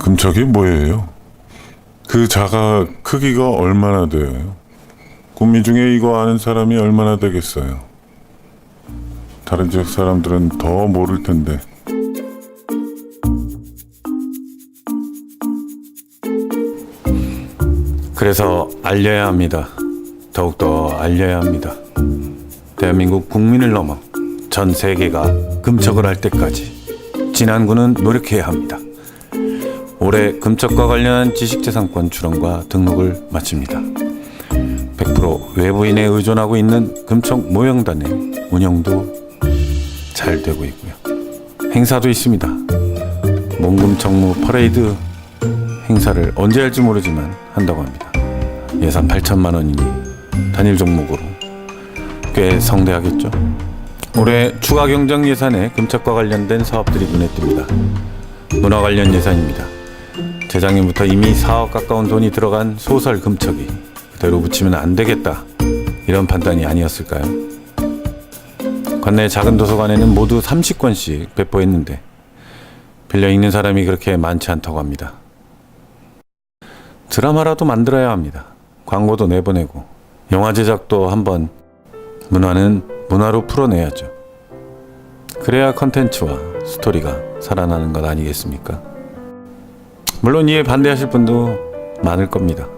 금척이 뭐예요? 그 자가 크기가 얼마나 돼요? 구미 중에 이거 아는 사람이 얼마나 되겠어요? 다른 지역 사람들은 더 모를 텐데. 그래서 알려야 합니다. 더욱더 알려야 합니다. 대한민국 국민을 넘어 전 세계가 금척을 할 때까지 진안군은 노력해야 합니다. 올해 금척과 관련한 지식재산권 출원과 등록을 마칩니다. 100% 외부인에 의존하고 있는 금척 모형단의 운영도 잘 되고 있고요. 행사도 있습니다. 몽금청무 퍼레이드 행사를 언제 할지 모르지만 한다고 합니다. 예산 8천만 원이니 단일 종목으로 꽤 성대하겠죠. 올해 추가 경정 예산에 금착과 관련된 사업들이 눈에 띕니다. 문화 관련 예산입니다. 재작년부터 이미 4억 가까운 돈이 들어간 소설 금척이 그대로 붙이면 안 되겠다 이런 판단이 아니었을까요? 관내 작은 도서관에는 모두 30권씩 배포했는데 빌려 읽는 사람이 그렇게 많지 않다고 합니다. 드라마라도 만들어야 합니다. 광고도 내보내고 영화 제작도 한번 문화는 문화로 풀어내야죠. 그래야 컨텐츠와 스토리가 살아나는 것 아니겠습니까? 물론 이에 반대하실 분도 많을 겁니다.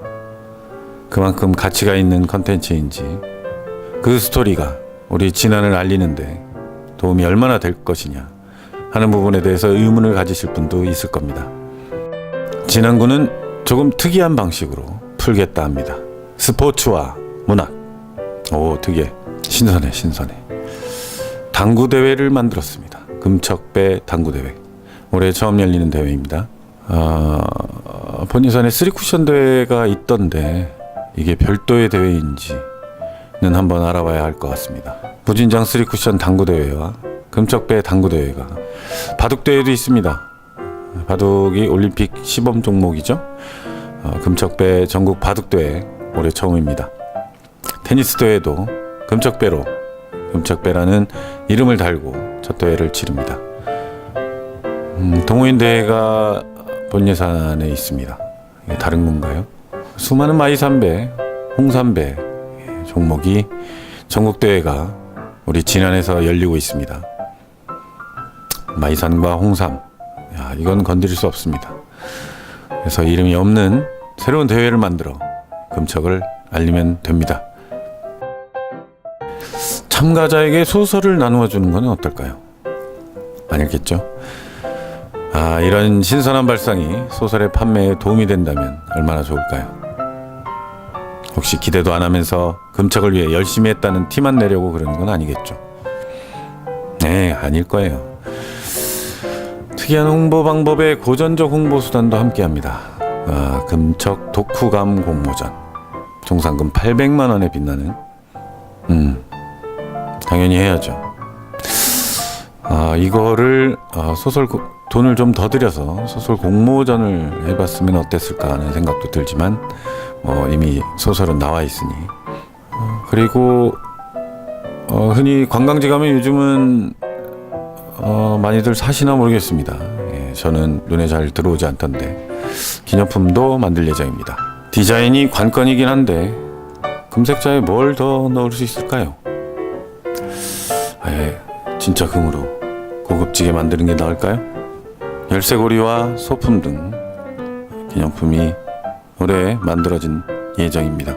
그만큼 가치가 있는 컨텐츠인지 그 스토리가 우리 진안을 알리는데 도움이 얼마나 될 것이냐 하는 부분에 대해서 의문을 가지실 분도 있을 겁니다. 진안군은 조금 특이한 방식으로 풀겠다 합니다. 스포츠와 문학. 오, 특이해. 신선해, 신선해. 당구 대회를 만들었습니다. 금척배 당구 대회. 올해 처음 열리는 대회입니다. 아, 본예산에 쓰리쿠션 대회가 있던데 이게 별도의 대회인지는 한번 알아봐야 할 것 같습니다. 무진장 쓰리쿠션 당구 대회와 금척배 당구 대회가 바둑 대회도 있습니다. 바둑이 올림픽 시범 종목이죠. 어, 금척배 전국 바둑 대회 올해 처음입니다. 테니스 대회도 금척배로 금척배라는 이름을 달고 첫 대회를 치릅니다. 음, 동호인 대회가 본 예산에 있습니다. 다른 건가요? 수많은 마이삼배, 홍삼배 예, 종목이 전국 대회가 우리 진안에서 열리고 있습니다. 마이산과 홍삼, 야, 이건 건드릴 수 없습니다. 그래서 이름이 없는 새로운 대회를 만들어 금척을 알리면 됩니다. 참가자에게 소설을 나누어 주는 건 어떨까요? 아니겠죠? 아, 이런 신선한 발상이 소설의 판매에 도움이 된다면 얼마나 좋을까요? 혹시 기대도 안 하면서 금척을 위해 열심히 했다는 티만 내려고 그러는 건 아니겠죠? 네, 아닐 거예요. 특이한 홍보 방법의 고전적 홍보 수단도 함께합니다. 아, 금척 독후감 공모전 종상금 800만 원에 빛나는 음 당연히 해야죠. 아 이거를 아, 소설 고- 돈을 좀 더 들여서 소설 공모전을 해봤으면 어땠을까 하는 생각도 들지만 뭐 이미 소설은 나와 있으니 어, 그리고 어, 흔히 관광지 가면 요즘은 어, 많이들 사시나 모르겠습니다. 예, 저는 눈에 잘 들어오지 않던데 기념품도 만들 예정입니다. 디자인이 관건이긴 한데 금색자에 뭘 더 넣을 수 있을까요? 아예 진짜 금으로 고급지게 만드는 게 나을까요? 열쇠고리와 소품 등 기념품이 올해 만들어진 예정입니다.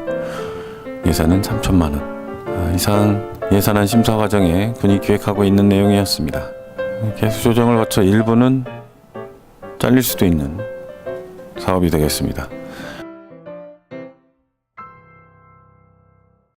예산은 3천만 원. 아, 이상 예산안 심사 과정에 군이 기획하고 있는 내용이었습니다. 개수 조정을 거쳐 일부는 잘릴 수도 있는 사업이 되겠습니다.